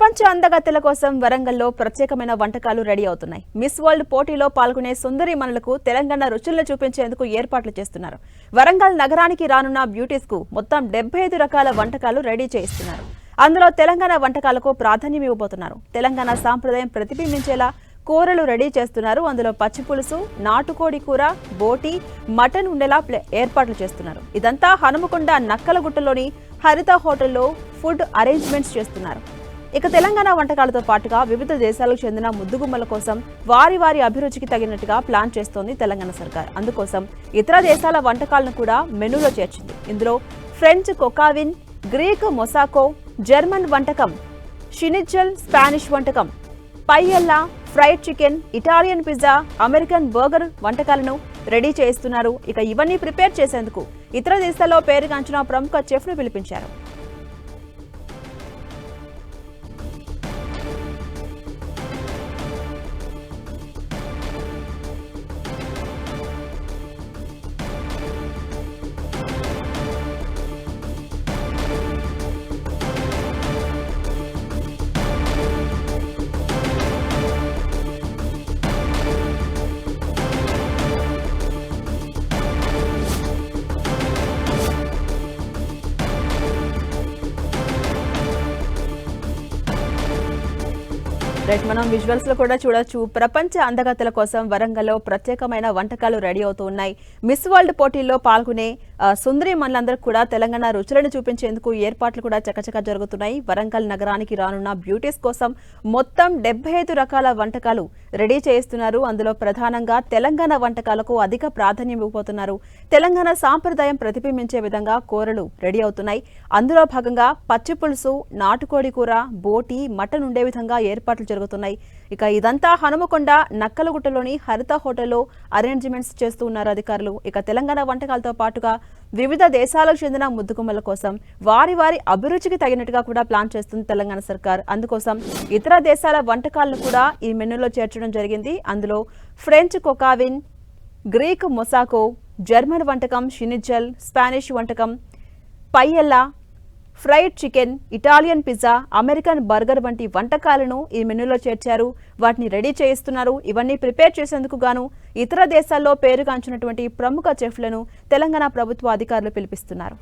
ప్రపంచ అందగత్తెల కోసం వరంగల్లో ప్రత్యేకమైన వంటకాలు రెడీ అవుతున్నాయి. మిస్ వరల్డ్ పోటీలో పాల్గొనే సుందరి మనులకు తెలంగాణ రుచులను చూపించేందుకు ఏర్పాట్లు చేస్తున్నారు. వరంగల్ నగరానికి రానున్న బ్యూటీస్కు మొత్తం డెబ్బై ఐదు రకాల వంటకాలు రెడీ చేయిస్తున్నారు. అందులో తెలంగాణ వంటకాలకు ప్రాధాన్యం ఇవ్వబోతున్నారు. తెలంగాణ సాంప్రదాయం ప్రతిబింబించేలా కూరలు రెడీ చేస్తున్నారు. అందులో పచ్చి పులుసు నాటుకోడి కూర బోటి మటన్ ఉండేలా ఏర్పాట్లు చేస్తున్నారు. ఇదంతా హనుమకొండ నక్కలగుట్టలోని హరిత హోటల్లో ఫుడ్ అరేంజ్మెంట్స్ చేస్తున్నారు. ఇక తెలంగాణ వంటకాలతో పాటుగా వివిధ దేశాలకు చెందిన ముద్దుగుమ్మల కోసం వారి వారి అభిరుచికి తగినట్టుగా ప్లాన్ చేస్తోంది తెలంగాణ సర్కార్. అందుకోసం ఇతర దేశాల వంటకాలను కూడా మెనూలో చేర్చింది. ఇందులో French coq au vin Greek moussaka German వంటకం షినిచల్ స్పానిష్ వంటకం paella fried chicken Italian pizza American burger వంటకాలను రెడీ చేస్తున్నారు ఇక ఇవన్నీ ప్రిపేర్ చేసేందుకు ఇతర దేశాల్లో పేరుగాంచిన ప్రముఖ చెఫ్ను పిలిపించారు. రైట్ మనం విజువల్స్లో కూడా చూడొచ్చు. ప్రపంచ అందగతల కోసం వరంగల్లో ప్రత్యేకమైన వంటకాలు రెడీ అవుతూ ఉన్నాయి మిస్ వరల్డ్ పోటీల్లో పాల్గొనే సుందరి మనులందరూ కూడా తెలంగాణ రుచులను చూపించేందుకు ఏర్పాట్లు కూడా చకచకా జరుగుతున్నాయి. వరంగల్ నగరానికి రానున్న బ్యూటీస్ కోసం మొత్తం డెబ్బై ఐదు రకాల వంటకాలు రెడీ చేయిస్తున్నారు. అందులో ప్రధానంగా తెలంగాణ వంటకాలకు అధిక ప్రాధాన్యం ఇవ్వబోతున్నారు. తెలంగాణ సాంప్రదాయం ప్రతిబింబించే విధంగా కూరలు రెడీ అవుతున్నాయి. అందులో భాగంగా పచ్చిపులుసు నాటుకోడి కూర బోటి మటన్ ఉండే విధంగా ఏర్పాట్లు జరుగుతున్నాయి. ఇక ఇదంతా హనుమకొండ నక్కలగుట్టలోని హరిత హోటల్లో అరేంజ్మెంట్స్ చేస్తూ ఉన్నారు అధికారులు. ఇక తెలంగాణ వంటకాలతో పాటుగా వివిధ దేశాలకు చెందిన ముద్దుగుమ్మల కోసం వారి వారి అభిరుచికి తగినట్టుగా కూడా ప్లాన్ చేస్తుంది తెలంగాణ సర్కార్. అందుకోసం ఇతర దేశాల వంటకాలను కూడా ఈ మెనూలో చేర్చడం జరిగింది. అందులో French coq au vin Greek moussaka German వంటకం షినిజల్ స్పానిష్ వంటకం paella fried chicken Italian pizza American burger వంటి వంటకాలను ఈ మెనూలో చేర్చారు. వాటిని రెడీ చేయిస్తున్నారు. ఇవన్నీ ప్రిపేర్ చేసేందుకు గాను ఇతర దేశాల్లో పేరుగాంచినటువంటి ప్రముఖ చెఫ్లను తెలంగాణ ప్రభుత్వ అధికారులు పిలిపిస్తున్నారు.